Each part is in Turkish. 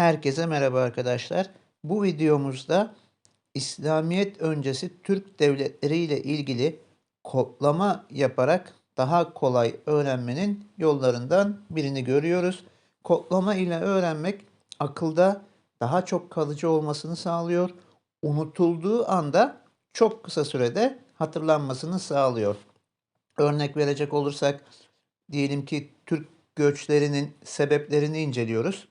Herkese merhaba arkadaşlar. Bu videomuzda İslamiyet öncesi Türk devletleri ile ilgili kodlama yaparak daha kolay öğrenmenin yollarından birini görüyoruz. Kodlama ile öğrenmek akılda daha çok kalıcı olmasını sağlıyor. Unutulduğu anda çok kısa sürede hatırlanmasını sağlıyor. Örnek verecek olursak diyelim ki Türk göçlerinin sebeplerini inceliyoruz.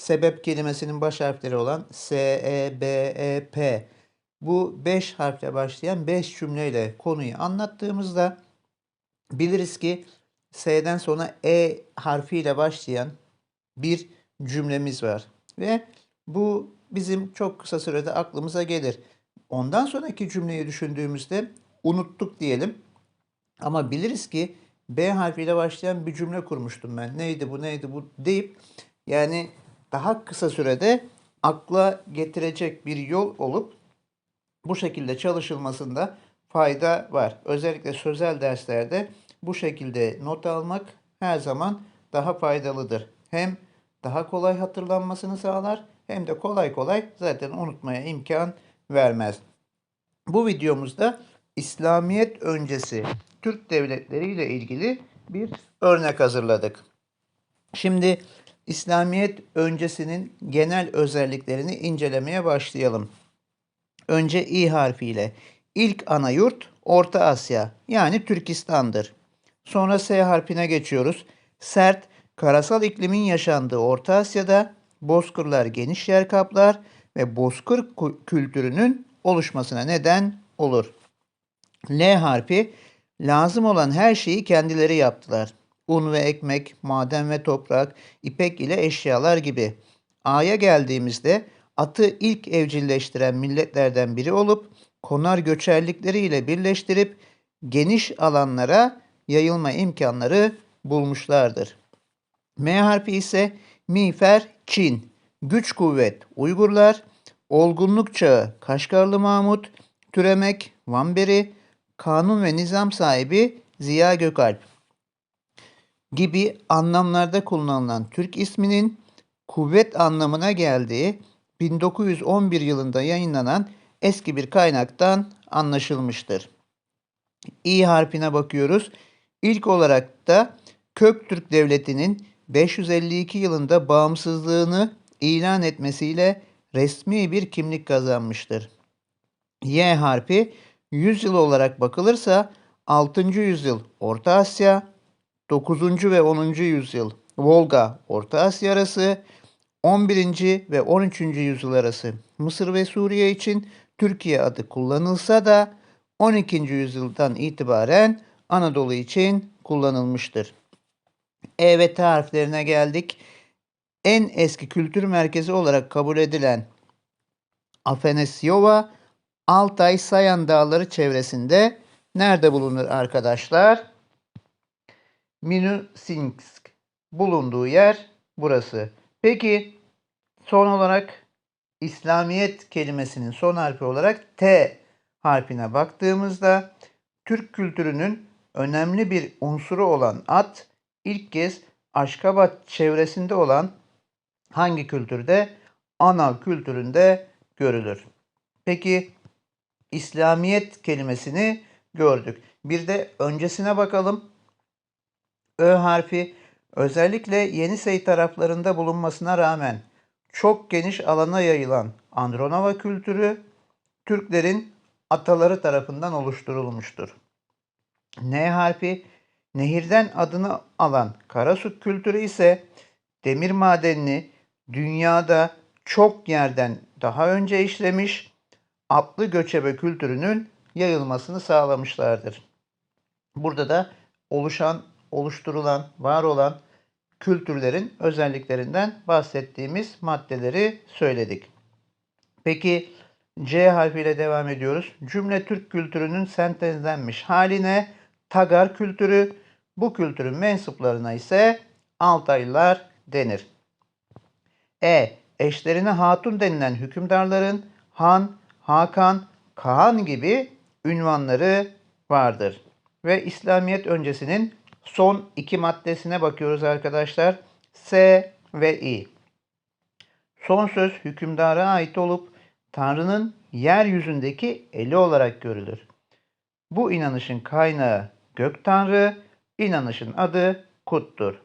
Sebep kelimesinin baş harfleri olan S, E, B, E, P. Bu 5 harfle başlayan 5 cümleyle konuyu anlattığımızda biliriz ki S'den sonra E harfiyle başlayan bir cümlemiz var. Ve bu bizim çok kısa sürede aklımıza gelir. Ondan sonraki cümleyi düşündüğümüzde unuttuk diyelim. Ama biliriz ki B harfiyle başlayan bir cümle kurmuştum ben. Neydi bu neydi bu deyip yani daha kısa sürede akla getirecek bir yol olup bu şekilde çalışılmasında fayda var. Özellikle sözel derslerde bu şekilde not almak her zaman daha faydalıdır. Hem daha kolay hatırlanmasını sağlar hem de kolay kolay zaten unutmaya imkan vermez. Bu videomuzda İslamiyet öncesi Türk devletleri ile ilgili bir örnek hazırladık. Şimdi İslamiyet öncesinin genel özelliklerini incelemeye başlayalım. Önce İ harfiyle. İlk ana yurt Orta Asya yani Türkistan'dır. Sonra S harfine geçiyoruz. Sert, karasal iklimin yaşandığı Orta Asya'da bozkırlar geniş yer kaplar ve bozkır kültürünün oluşmasına neden olur. L harfi lazım olan her şeyi kendileri yaptılar. Un ve ekmek, maden ve toprak, ipek ile eşyalar gibi. A'ya geldiğimizde atı ilk evcilleştiren milletlerden biri olup konar göçerlikleriyle birleştirip geniş alanlara yayılma imkanları bulmuşlardır. M harfi ise miğfer Çin, güç kuvvet Uygurlar, olgunluk çağı Kaşgarlı Mahmut, türemek Vanberi, kanun ve nizam sahibi Ziya Gökalp gibi anlamlarda kullanılan Türk isminin kuvvet anlamına geldiği 1911 yılında yayınlanan eski bir kaynaktan anlaşılmıştır. İ harfine bakıyoruz. İlk olarak da Köktürk Devleti'nin 552 yılında bağımsızlığını ilan etmesiyle resmi bir kimlik kazanmıştır. Y harfi 100 yıl olarak bakılırsa 6. yüzyıl Orta Asya, 9. ve 10. yüzyıl Volga Orta Asya arası, 11. ve 13. yüzyıl arası Mısır ve Suriye için Türkiye adı kullanılsa da 12. yüzyıldan itibaren Anadolu için kullanılmıştır. E ve T harflerine geldik. En eski kültür merkezi olarak kabul edilen Afanasyova Altay Sayan Dağları çevresinde nerede bulunur arkadaşlar? Minusinsk bulunduğu yer burası. Peki son olarak İslamiyet kelimesinin son harfi olarak T harfine baktığımızda Türk kültürünün önemli bir unsuru olan at ilk kez Aşkabat çevresinde olan hangi kültürde? Ana kültüründe görülür. Peki İslamiyet kelimesini gördük. Bir de öncesine bakalım. Ö harfi özellikle Yenisey taraflarında bulunmasına rağmen çok geniş alana yayılan Andronova kültürü Türklerin ataları tarafından oluşturulmuştur. N harfi nehirden adını alan Karasuk kültürü ise demir madenini dünyada çok yerden daha önce işlemiş atlı göçebe kültürünün yayılmasını sağlamışlardır. Burada da oluşan, oluşturulan, var olan kültürlerin özelliklerinden bahsettiğimiz maddeleri söyledik. Peki C harfiyle devam ediyoruz. Cümle Türk kültürünün sentezlenmiş haline Tagar kültürü, bu kültürün mensuplarına ise Altaylılar denir. E. Eşlerine hatun denilen hükümdarların Han, Hakan, Kaan gibi ünvanları vardır. Ve İslamiyet öncesinin son iki maddesine bakıyoruz arkadaşlar. S ve İ. Son söz hükümdara ait olup Tanrı'nın yeryüzündeki eli olarak görülür. Bu inanışın kaynağı gök tanrı, inanışın adı Kut'tur.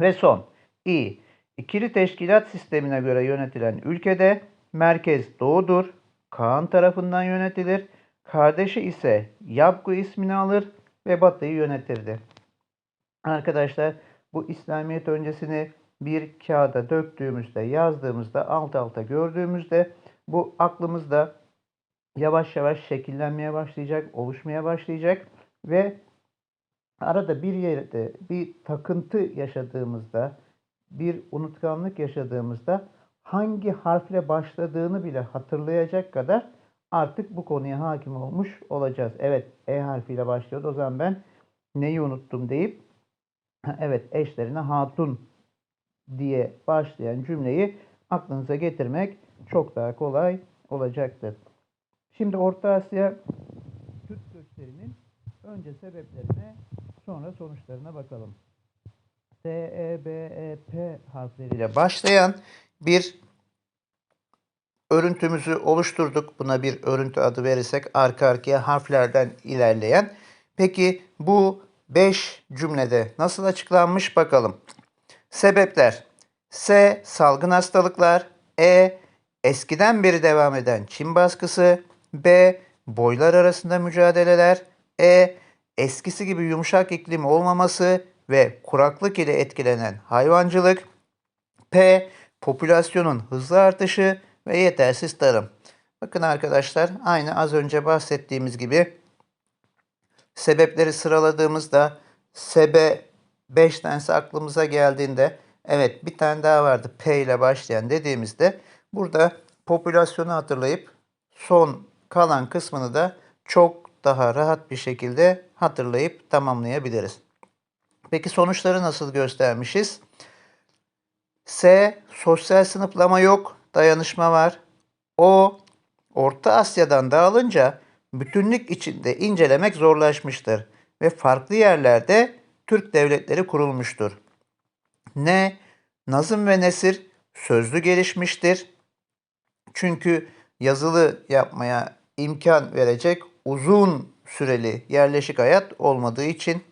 Ve son, İ. İkili teşkilat sistemine göre yönetilen ülkede merkez doğudur, Kaan tarafından yönetilir, kardeşi ise Yabgu ismini alır ve batıyı yönetirdi. Arkadaşlar bu İslamiyet öncesini bir kağıda döktüğümüzde, yazdığımızda, alt alta gördüğümüzde bu aklımızda yavaş yavaş şekillenmeye başlayacak, oluşmaya başlayacak ve arada bir yerde bir takıntı yaşadığımızda, bir unutkanlık yaşadığımızda hangi harfle başladığını bile hatırlayacak kadar artık bu konuya hakim olmuş olacağız. Evet E harfiyle başlıyordu. O zaman ben neyi unuttum deyip evet eşlerine hatun diye başlayan cümleyi aklınıza getirmek çok daha kolay olacaktır. Şimdi Orta Asya Türk göçlerinin önce sebeplerine sonra sonuçlarına bakalım. S, E, B, E, P harfleriyle başlayan bir örüntümüzü oluşturduk. Buna bir örüntü adı verirsek arka arkaya harflerden ilerleyen. Peki bu 5 cümlede nasıl açıklanmış bakalım. Sebepler. S. Salgın hastalıklar. E. Eskiden beri devam eden Çin baskısı. B. Boylar arasında mücadeleler. E. Eskisi gibi yumuşak iklim olmaması ve kuraklık ile etkilenen hayvancılık. P. Popülasyonun hızlı artışı ve yetersiz tarım. Bakın arkadaşlar aynı az önce bahsettiğimiz gibi sebepleri sıraladığımızda sebe 5 tanesi aklımıza geldiğinde evet bir tane daha vardı P ile başlayan dediğimizde burada popülasyonu hatırlayıp son kalan kısmını da çok daha rahat bir şekilde hatırlayıp tamamlayabiliriz. Peki sonuçları nasıl göstermişiz? S. Sosyal sınıflama yok, dayanışma var. O. Orta Asya'dan dağılınca bütünlük içinde incelemek zorlaşmıştır ve farklı yerlerde Türk devletleri kurulmuştur. N. Nazım ve nesir sözlü gelişmiştir. Çünkü yazılı yapmaya imkan verecek uzun süreli yerleşik hayat olmadığı için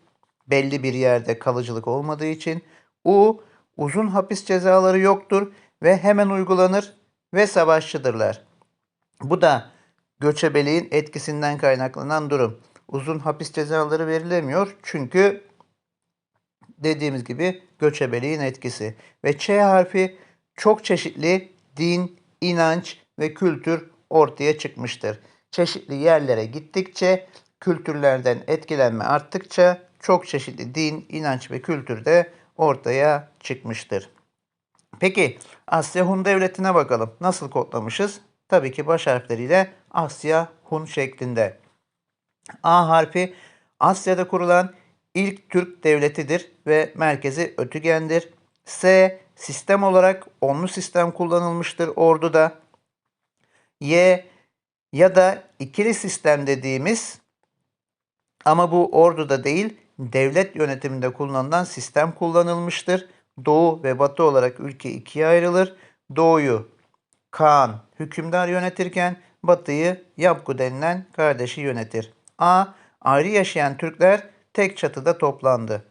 belli bir yerde kalıcılık olmadığı için U uzun hapis cezaları yoktur ve hemen uygulanır ve savaşçıdırlar. Bu da göçebeliğin etkisinden kaynaklanan durum. Uzun hapis cezaları verilemiyor çünkü dediğimiz gibi göçebeliğin etkisi. Ve Ç harfi çok çeşitli din, inanç ve kültür ortaya çıkmıştır. Çeşitli yerlere gittikçe, kültürlerden etkilenme arttıkça çok çeşitli din, inanç ve kültür de ortaya çıkmıştır. Peki Asya Hun Devleti'ne bakalım. Nasıl kodlamışız? Tabii ki baş harfleriyle Asya Hun şeklinde. A harfi Asya'da kurulan ilk Türk devletidir ve merkezi Ötügen'dir. S sistem olarak onlu sistem kullanılmıştır orduda. Y ya da ikili sistem dediğimiz ama bu orduda değil devlet yönetiminde kullanılan sistem kullanılmıştır. Doğu ve Batı olarak ülke ikiye ayrılır. Doğuyu Kaan hükümdar yönetirken Batı'yı Yapgu denilen kardeşi yönetir. A. Ayrı yaşayan Türkler tek çatıda toplandı.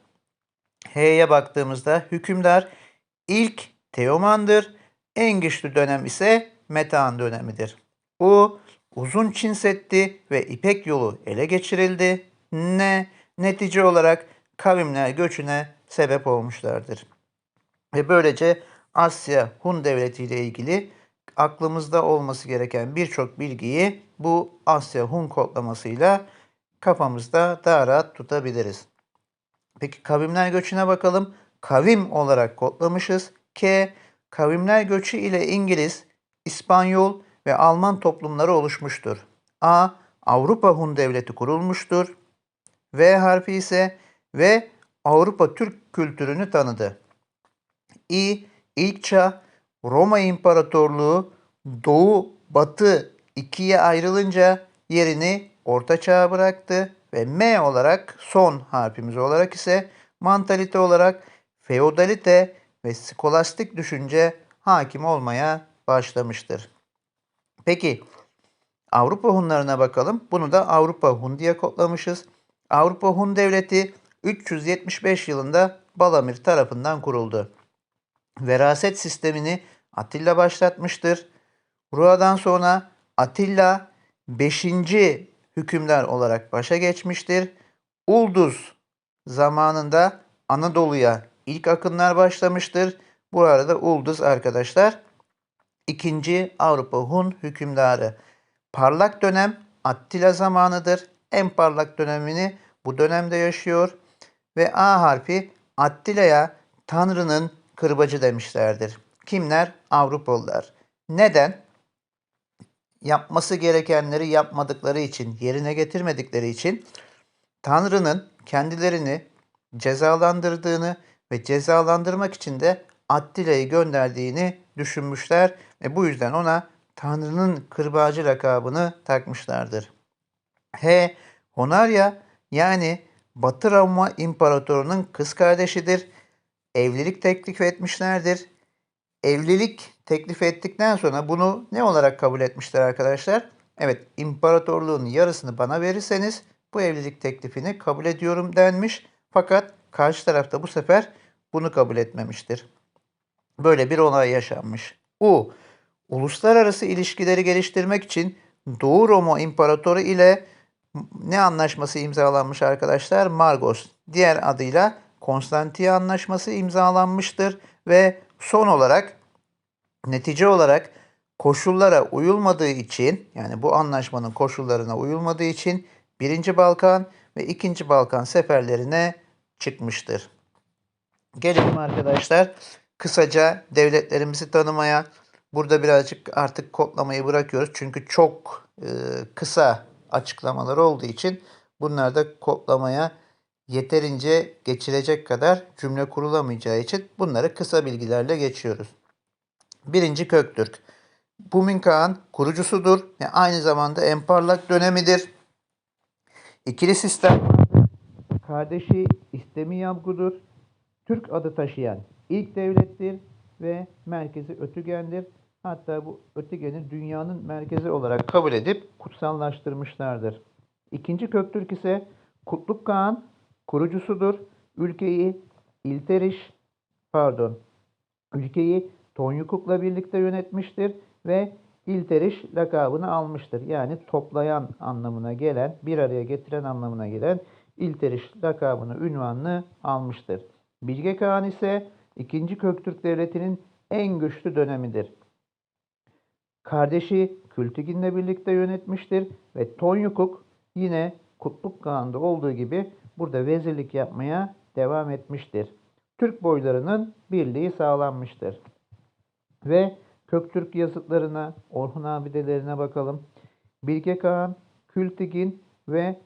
H'ye baktığımızda hükümdar ilk Teoman'dır. En güçlü dönem ise Metehan dönemidir. U. Uzun Çin Seddi ve İpek yolu ele geçirildi. N. Netice olarak kavimler göçüne sebep olmuşlardır. Ve böylece Asya Hun Devleti ile ilgili aklımızda olması gereken birçok bilgiyi bu Asya Hun kodlamasıyla kafamızda daha rahat tutabiliriz. Peki kavimler göçüne bakalım. Kavim olarak kodlamışız. K. Kavimler göçü ile İngiliz, İspanyol ve Alman toplumları oluşmuştur. A. Avrupa Hun Devleti kurulmuştur. V harfi ise ve Avrupa Türk kültürünü tanıdı. İ. İlk çağ Roma İmparatorluğu Doğu Batı ikiye ayrılınca yerini Orta Çağ'a bıraktı ve M olarak son harfimiz olarak ise mantalite olarak feodalite ve skolastik düşünce hakim olmaya başlamıştır. Peki Avrupa Hunlarına bakalım. Bunu da Avrupa Hun diye kodlamışız. Avrupa Hun Devleti 375 yılında Balamir tarafından kuruldu. Veraset sistemini Atilla başlatmıştır. Buradan sonra Atilla 5. hükümdar olarak başa geçmiştir. Ulduz zamanında Anadolu'ya ilk akınlar başlamıştır. Bu arada Ulduz arkadaşlar 2. Avrupa Hun hükümdarı. Parlak dönem Attila zamanıdır. En parlak dönemini bu dönemde yaşıyor ve A harfi Attila'ya Tanrı'nın kırbacı demişlerdir. Kimler? Avrupalılar. Neden? Yapması gerekenleri yapmadıkları için, yerine getirmedikleri için Tanrı'nın kendilerini cezalandırdığını ve cezalandırmak için de Attila'yı gönderdiğini düşünmüşler ve bu yüzden ona Tanrı'nın kırbacı lakabını takmışlardır. H. Honarya yani Batı Roma İmparatoru'nun kız kardeşidir. Evlilik teklif etmişlerdir. Evlilik teklif ettikten sonra bunu ne olarak kabul etmişler arkadaşlar? Evet, imparatorluğun yarısını bana verirseniz bu evlilik teklifini kabul ediyorum denmiş. Fakat karşı tarafta bu sefer bunu kabul etmemiştir. Böyle bir olay yaşanmış. U. Uluslararası ilişkileri geliştirmek için Doğu Roma İmparatoru ile ne anlaşması imzalanmış arkadaşlar? Margos. Diğer adıyla Konstantiye Anlaşması imzalanmıştır ve son olarak netice olarak koşullara uyulmadığı için yani bu anlaşmanın koşullarına uyulmadığı için 1. Balkan ve 2. Balkan seferlerine çıkmıştır. Gelelim arkadaşlar kısaca devletlerimizi tanımaya. Burada birazcık artık kodlamayı bırakıyoruz. Çünkü çok e, kısa açıklamalar olduğu için bunlar da kodlamaya yeterince geçirecek kadar cümle kurulamayacağı için bunları kısa bilgilerle geçiyoruz. Birinci Köktürk. Bumin Kağan kurucusudur ve aynı zamanda en parlak dönemidir. İkili sistem kardeşi İstemi Yavgu'dur. Türk adı taşıyan ilk devlettir ve merkezi Ötügen'dir. Hatta bu Ötügen'i dünyanın merkezi olarak kabul edip kutsallaştırmışlardır. İkinci Köktürk ise Kutluk Kağan kurucusudur. Ülkeyi İlteriş, pardon, ülkeyi Tonyukuk'la birlikte yönetmiştir ve İlteriş lakabını almıştır. Yani toplayan anlamına gelen, bir araya getiren anlamına gelen İlteriş lakabını, ünvanını almıştır. Bilge Kağan ise 2. Köktürk Devleti'nin en güçlü dönemidir. Kardeşi Kültigin'le birlikte yönetmiştir ve Tonyukuk yine Kutluk Kağan'da olduğu gibi burada vezirlik yapmaya devam etmiştir. Türk boylarının birliği sağlanmıştır. Ve Köktürk yazıtlarına, Orhun abidelerine bakalım. Bilge Kağan, Kültigin ve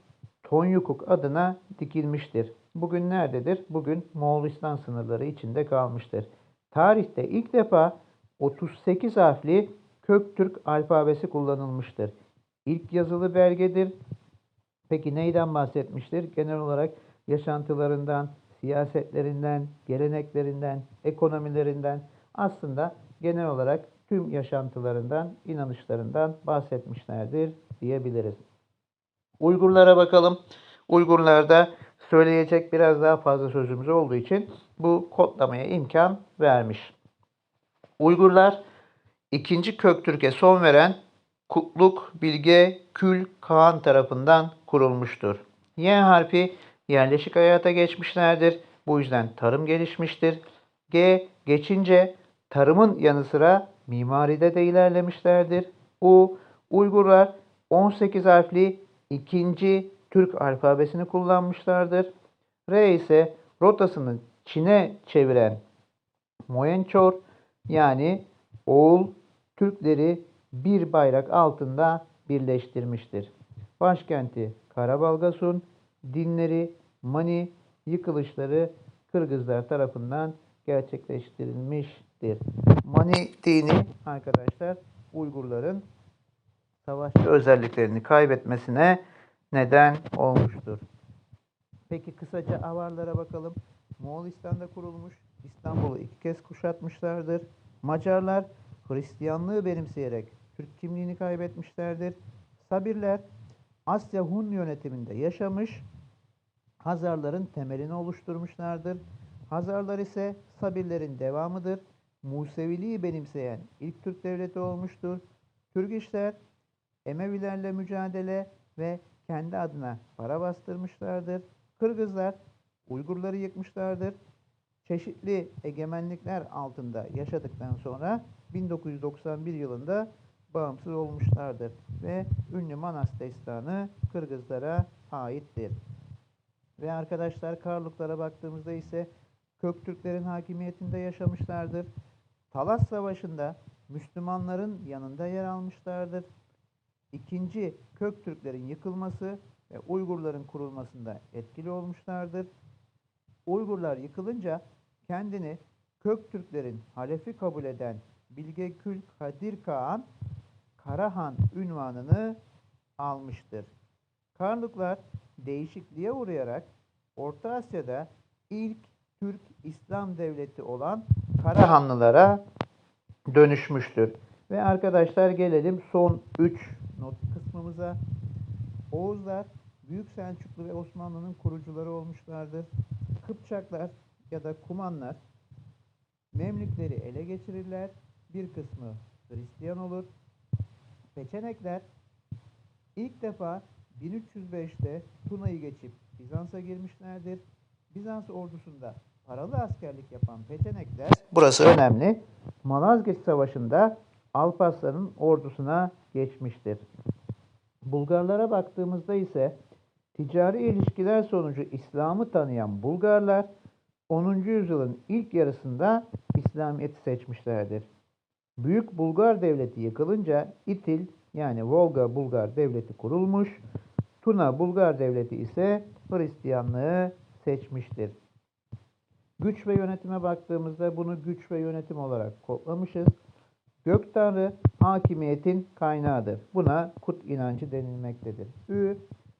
Tonyukuk adına dikilmiştir. Bugün nerededir? Bugün Moğolistan sınırları içinde kalmıştır. Tarihte ilk defa 38 harfli Köktürk alfabesi kullanılmıştır. İlk yazılı belgedir. Peki neyden bahsetmiştir? Genel olarak yaşantılarından, siyasetlerinden, geleneklerinden, ekonomilerinden aslında genel olarak tüm yaşantılarından, inanışlarından bahsetmişlerdir diyebiliriz. Uygurlara bakalım. Uygurlarda söyleyecek biraz daha fazla sözümüz olduğu için bu kodlamaya imkan vermiş. Uygurlar ikinci Köktürk'e son veren Kutluk Bilge Kül Kağan tarafından kurulmuştur. Y harfi yerleşik hayata geçmişlerdir. Bu yüzden tarım gelişmiştir. G geçince tarımın yanı sıra mimaride de ilerlemişlerdir. U Uygurlar 18 harfli ikinci Türk alfabesini kullanmışlardır. R ise rotasını Çin'e çeviren Moyençor yani Oğul Türkleri bir bayrak altında birleştirmiştir. Başkenti Karabalgasun, dinleri Mani, yıkılışları Kırgızlar tarafından gerçekleştirilmiştir. Mani dini arkadaşlar Uygurların savaşçı özelliklerini kaybetmesine neden olmuştur. Peki kısaca avarlara bakalım. Moğolistan'da kurulmuş, İstanbul'u iki kez kuşatmışlardır. Macarlar Hristiyanlığı benimseyerek Türk kimliğini kaybetmişlerdir. Sabirler Asya Hun yönetiminde yaşamış, Hazarların temelini oluşturmuşlardır. Hazarlar ise Sabirlerin devamıdır. Museviliği benimseyen ilk Türk devleti olmuştur. Türgişler Emevilerle mücadele ve kendi adına para bastırmışlardır. Kırgızlar Uygurları yıkmışlardır. Çeşitli egemenlikler altında yaşadıktan sonra 1991 yılında bağımsız olmuşlardır ve ünlü Manas destanı Kırgızlara aittir. Ve arkadaşlar Karluklara baktığımızda ise Köktürklerin hakimiyetinde yaşamışlardır. Talas Savaşı'nda Müslümanların yanında yer almışlardır. İkinci Köktürklerin yıkılması ve Uygurların kurulmasında etkili olmuşlardır. Uygurlar yıkılınca kendini Köktürklerin halefi kabul eden Bilge Kül Kadir Kağan Karahan ünvanını almıştır. Karluklar değişikliğe uğrayarak Orta Asya'da ilk Türk İslam devleti olan Karahanlılara dönüşmüştür. Ve arkadaşlar gelelim son 3 not kısmımıza. Oğuzlar Büyük Selçuklu ve Osmanlı'nın kurucuları olmuşlardır. Kıpçaklar ya da Kumanlar Memlükleri ele geçirirler. Bir kısmı Hristiyan olur. Peçenekler ilk defa 1305'te Tuna'yı geçip Bizans'a girmişlerdir. Bizans ordusunda paralı askerlik yapan Peçenekler burası önemli. Malazgirt Savaşı'nda Alparslan'ın ordusuna geçmiştir. Bulgarlara baktığımızda ise ticari ilişkiler sonucu İslam'ı tanıyan Bulgarlar 10. yüzyılın ilk yarısında İslamiyet'i seçmişlerdir. Büyük Bulgar Devleti yıkılınca İtil yani Volga Bulgar Devleti kurulmuş. Tuna Bulgar Devleti ise Hristiyanlığı seçmiştir. Güç ve yönetime baktığımızda bunu güç ve yönetim olarak kodlamışız. Gök Tanrı hakimiyetin kaynağıdır. Buna kut inancı denilmektedir. Ü,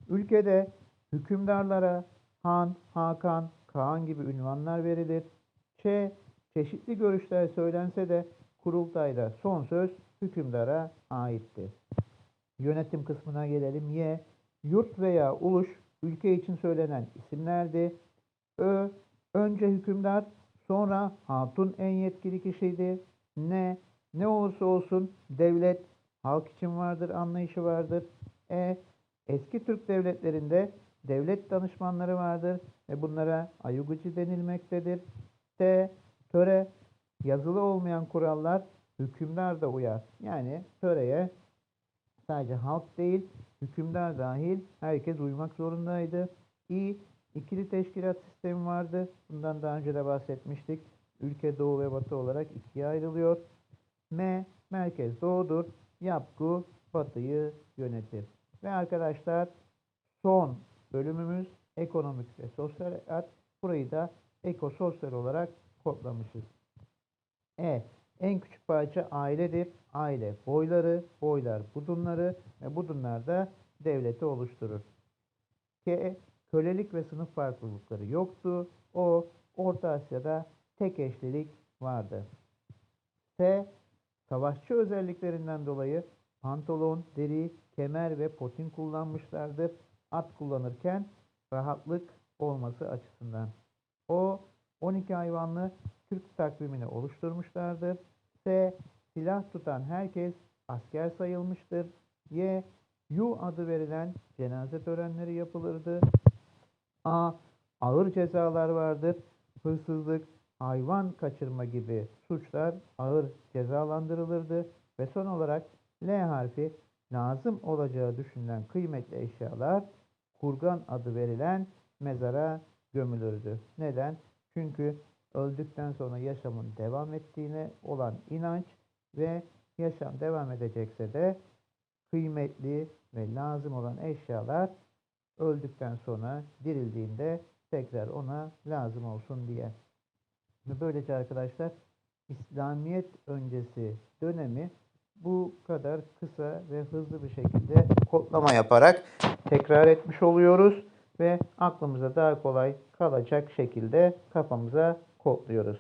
ülkede hükümdarlara Han, Hakan, Kaan gibi ünvanlar verilir. Ç, çeşitli görüşler söylense de kurultayda son söz hükümdara aittir. Yönetim kısmına gelelim. Y, yurt veya uluş ülke için söylenen isimlerdi. Ö, önce hükümdar, sonra hatun en yetkili kişiydi. N, ne olursa olsun devlet halk için vardır anlayışı vardır. E, eski Türk devletlerinde devlet danışmanları vardır ve bunlara ayugucu denilmektedir. T, töre, yazılı olmayan kurallar hükümdar da uyar. Yani töreye sadece halk değil, hükümdar dahil herkes uymak zorundaydı. İ, ikili teşkilat sistemi vardı. Bundan daha önce de bahsetmiştik. Ülke doğu ve batı olarak ikiye ayrılıyor. M, merkez doğudur. Yapgu, batıyı yönetir. Ve arkadaşlar son bölümümüz ekonomik ve sosyal hayat. Burayı da ekososyal olarak kodlamışız. E, en küçük parça ailedir. Aile boyları, boylar budunları ve budunlar da devleti oluşturur. K, kölelik ve sınıf farklılıkları yoktu. O, Orta Asya'da tek eşlilik vardı. S, savaşçı özelliklerinden dolayı pantolon, deri, kemer ve potin kullanmışlardır. At kullanırken rahatlık olması açısından. O, 12 hayvanlı Türk takvimini oluşturmuşlardır. S. Silah tutan herkes asker sayılmıştır. Y. Yu adı verilen cenaze törenleri yapılırdı. A. Ağır cezalar vardır. Hırsızlık, hayvan kaçırma gibi suçlar ağır cezalandırılırdı. Ve son olarak L harfi lazım olacağı düşünülen kıymetli eşyalar kurgan adı verilen mezara gömülürdü. Neden? Çünkü öldükten sonra yaşamın devam ettiğine olan inanç ve yaşam devam edecekse de kıymetli ve lazım olan eşyalar öldükten sonra dirildiğinde tekrar ona lazım olsun diye. Ve böylece arkadaşlar İslamiyet öncesi dönemi bu kadar kısa ve hızlı bir şekilde kodlama yaparak tekrar etmiş oluyoruz ve aklımıza daha kolay kalacak şekilde kafamıza kodluyoruz.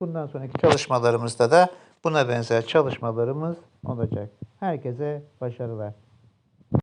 Bundan sonraki çalışmalarımızda da buna benzer çalışmalarımız olacak. Herkese başarılar.